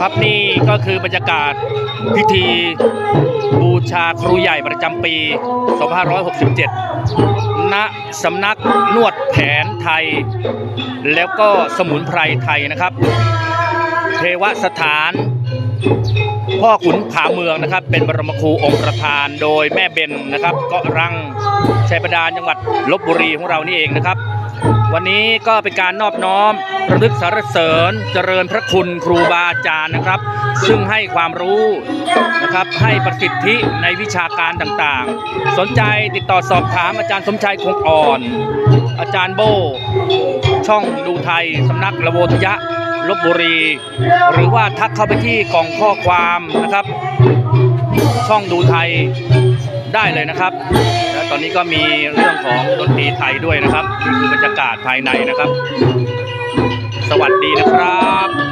ครับนี่ก็คือบรรยากาศพิธีบูชาครูใหญ่ประจำปี 2567 ณ สำนักนวดแผนไทย แล้วก็สมุนไพรไทยนะครับ เทวสถาน พ่อขุนผาเมืองนะครับ เป็นบรมครูองค์ประธานโดยแม่เบนนะครับก็รังชัยประดานจังหวัดลบบุรีของเรานี่เองนะครับ วันนี้ก็เป็นการนอบน้อมระลึกสรรเสริญเจริญพระคุณครูบาอาจารย์นะครับ ซึ่งให้ความรู้นะครับให้ประสิทธิในวิชาการต่างๆ สนใจติดต่อสอบถามอาจารย์สมชัยคงอ่อน อาจารย์โบ ช่องดูไทยสำนักละโวทยะลบบุรี หรือว่าทักเข้าไปที่กล่องข้อความนะครับ ช่องดูไทย ได้เลยนะครับ และตอนนี้ก็มีเรื่องของดนตรีไทยด้วยนะครับนี่คือบรรยากาศภายในนะครับ สวัสดีนะครับ